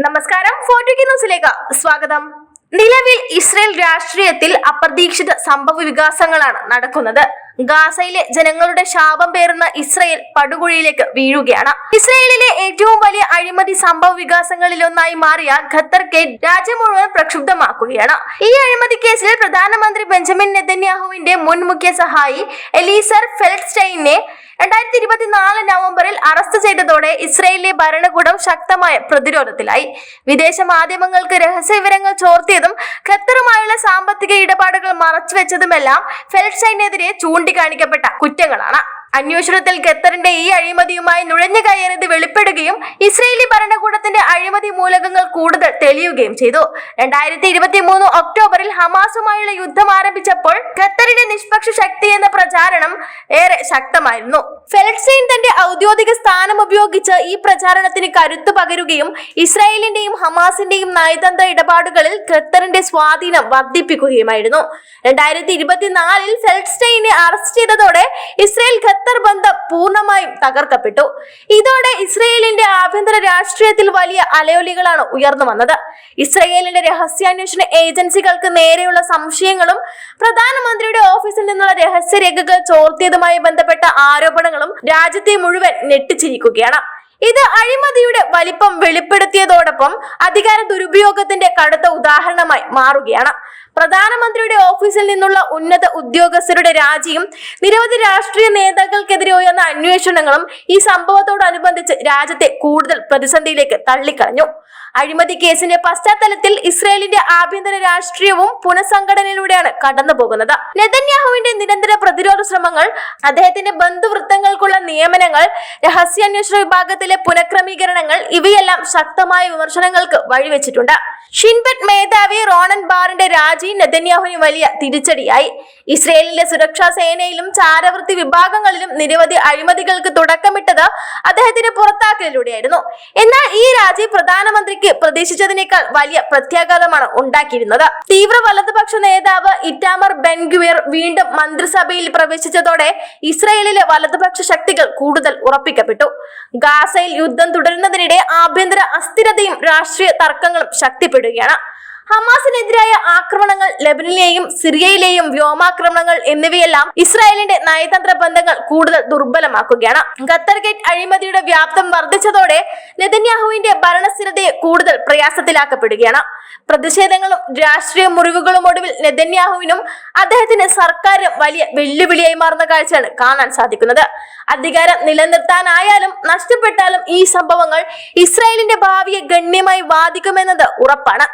ന്യൂസിലേക്ക് സ്വാഗതം. നിലവിൽ ഇസ്രയേൽ രാഷ്ട്രീയത്തിൽ അപ്രതീക്ഷിത സംഭവ വികാസങ്ങളാണ് നടക്കുന്നത്. ഗാസയിലെ ജനങ്ങളുടെ ശാപം പേറുന്ന ഇസ്രയേൽ പടുകുഴിയിലേക്ക് വീഴുകയാണ്. ഇസ്രയേലിലെ ഏറ്റവും വലിയ അഴിമതി സംഭവ വികാസങ്ങളിലൊന്നായി മാറിയ ഖത്തർ ഗേറ്റ് രാജ്യം മുഴുവൻ പ്രക്ഷുബ്ധമാക്കുകയാണ്. ഈ അഴിമതി കേസിൽ പ്രധാനമന്ത്രി ബെഞ്ചമിൻ നെതന്യാഹുവിന്റെ മുൻ മുഖ്യ സഹായി എലീസർ ഫെൽസ്റ്റൈനെ രണ്ടായിരത്തി ഇരുപത്തിനാല് നവംബറിൽ അറസ്റ്റ് ചെയ്തതോടെ ഇസ്രയേലിലെ ഭരണകൂടം ശക്തമായ പ്രതിരോധത്തിലായി. വിദേശ മാധ്യമങ്ങൾക്ക് രഹസ്യ വിവരങ്ങൾ ചോർത്തിയതും ഖത്തറുമായുള്ള സാമ്പത്തിക ഇടപാടുകൾ മറച്ചുവെച്ചതുമെല്ലാം ഫെൽഷൈനെതിരെ ചൂണ്ടിക്കാണിക്കപ്പെട്ട കുറ്റങ്ങളാണ്. അന്വേഷണത്തിൽ ഖത്തറിന്റെ ഈ അഴിമതിയുമായി നുഴഞ്ഞു കയറിയത് വെളിപ്പെടുകയും ഇസ്രയേലി ഭരണകൂടത്തിന്റെ അഴിമതി മൂലകങ്ങൾ കൂടുതൽ തെളിയുകയും ചെയ്തു. രണ്ടായിരത്തി ഇരുപത്തി മൂന്ന് ഒക്ടോബറിൽ ഹമാസുമായുള്ള യുദ്ധം ആരംഭിച്ചപ്പോൾ ഖത്തറിന്റെ നിഷ്പക്ഷ ശക്തി എന്ന പ്രചാരണം ഏറെ ശക്തമായിരുന്നു. ഫെൽസൈൻ തന്റെ ഔദ്യോഗിക സ്ഥാനം ഉപയോഗിച്ച് ഈ പ്രചാരണത്തിന് കരുത്തു പകരുകയും ഇസ്രായേലിന്റെയും ഹമാസിന്റെയും നയതന്ത്ര ഇടപാടുകളിൽ ഖത്തറിന്റെ സ്വാധീനം വർദ്ധിപ്പിക്കുകയുമായിരുന്നു. രണ്ടായിരത്തി ഇരുപത്തിനാലിൽ ഫെൽസ്റ്റൈനെ അറസ്റ്റ് ചെയ്തതോടെ ഇസ്രായേൽ ഖത്തർ ബന്ധം പൂർണമായും തകർക്കപ്പെട്ടു. ഇതോടെ ഇസ്രയേലിന്റെ ആഭ്യന്തര രാഷ്ട്രീയത്തിൽ വലിയ അലയൊലികളാണ് ഉയർന്നു വന്നത്. ഇസ്രയേലിന്റെ രഹസ്യാന്വേഷണ ഏജൻസികൾക്ക് നേരെയുള്ള സംശയങ്ങളും പ്രധാനമന്ത്രിയുടെ ഓഫീസിൽ നിന്നുള്ള രഹസ്യരേഖകൾ ചോർത്തിയതുമായി ബന്ധപ്പെട്ട ആരോപണങ്ങളും രാജ്യത്തെ മുഴുവൻ ഞെട്ടിച്ചിരിക്കുകയാണ്. ഇത് അഴിമതിയുടെ വലിപ്പം വെളിപ്പെടുത്തിയതോടൊപ്പം അധികാര ദുരുപയോഗത്തിന്റെ കടുത്ത ഉദാഹരണമായി മാറുകയാണ്. പ്രധാനമന്ത്രിയുടെ ഓഫീസിൽ നിന്നുള്ള ഉന്നത ഉദ്യോഗസ്ഥരുടെ രാജിയും നിരവധി രാഷ്ട്രീയ നേതാക്കൾക്കെതിരെ ഉയർന്ന അന്വേഷണങ്ങളും ഈ സംഭവത്തോടനുബന്ധിച്ച് രാജ്യത്തെ കൂടുതൽ പ്രതിസന്ധിയിലേക്ക് തള്ളിക്കളഞ്ഞു. അഴിമതി കേസിന്റെ പശ്ചാത്തലത്തിൽ ഇസ്രയേലിന്റെ ആഭ്യന്തര രാഷ്ട്രീയവും പുനഃസംഘടനയിലൂടെയാണ് കടന്നു പോകുന്നത് നെതന്യാഹുവിന്റെ നിരന്തര പ്രതിരോധ ശ്രമങ്ങൾ അദ്ദേഹത്തിന്റെ ബന്ധുവൃത്തങ്ങൾക്കുള്ള നിയമനങ്ങൾ രഹസ്യാന്വേഷണ വിഭാഗത്തിലെ പുനഃക്രമീകരണങ്ങൾ ഇവയെല്ലാം ശക്തമായ വിമർശനങ്ങൾക്ക് വഴിവെച്ചിട്ടുണ്ട്. ഷിൻബെറ്റ് മേധാവി റോണൻ ബാറിന്റെ രാജി നെതന്യാഹുവിന് വലിയ തിരിച്ചടിയായി. ഇസ്രയേലിന്റെ സുരക്ഷാ സേനയിലും ചാരവൃത്തി വിഭാഗങ്ങളിലും നിരവധി അഴിമതികൾക്ക് തുടക്കമിട്ടത് അദ്ദേഹത്തിന്റെ പുറത്താക്കലിലൂടെയായിരുന്നു. എന്നാൽ ഈ രാജി പ്രധാനമന്ത്രിക്ക് പ്രതീക്ഷിച്ചതിനേക്കാൾ വലിയ പ്രത്യാഘാതമാണ് ഉണ്ടാക്കിയിരുന്നത്. തീവ്ര വലതുപക്ഷ നേതാവ് ഇറ്റാമർ ബെൻഗ്വിയർ വീണ്ടും മന്ത്രിസഭയിൽ പ്രവേശിച്ചതോടെ ഇസ്രയേലിലെ വലതുപക്ഷ ശക്തികൾ കൂടുതൽ ഉറപ്പിക്കപ്പെട്ടു. ഗാസയിൽ യുദ്ധം തുടരുന്നതിനിടെ ആഭ്യന്തര അസ്ഥിരതയും രാഷ്ട്രീയ തർക്കങ്ങളും ശക്തിപ്പെടുകയാണ് ഹമാസിനെതിരായ ആക്രമണങ്ങൾ ലെബനിലെയും സിറിയയിലെയും വ്യോമാക്രമണങ്ങൾ എന്നിവയെല്ലാം ഇസ്രായേലിന്റെ നയതന്ത്ര ബന്ധങ്ങൾ കൂടുതൽ ദുർബലമാക്കുകയാണ്. ഖത്തർ ഗേറ്റ് അഴിമതിയുടെ വ്യാപ്തം വർദ്ധിച്ചതോടെ നെതന്യാഹുവിന്റെ ഭരണസ്ഥിരതയെ കൂടുതൽ പ്രയാസത്തിലാക്കപ്പെടുകയാണ്. പ്രതിഷേധങ്ങളും രാഷ്ട്രീയ മുറിവുകളും ഒടുവിൽ നെതന്യാഹുവിനും അദ്ദേഹത്തിന് സർക്കാരിനും വലിയ വെല്ലുവിളിയായി മാറുന്ന കാഴ്ചയാണ് കാണാൻ സാധിക്കുന്നത്. അധികാരം നിലനിർത്താനായാലും നഷ്ടപ്പെട്ടാലും ഈ സംഭവങ്ങൾ ഇസ്രായേലിന്റെ ഭാവിയെ ഗണ്യമായി ബാധിക്കുമെന്നത് ഉറപ്പാണ്.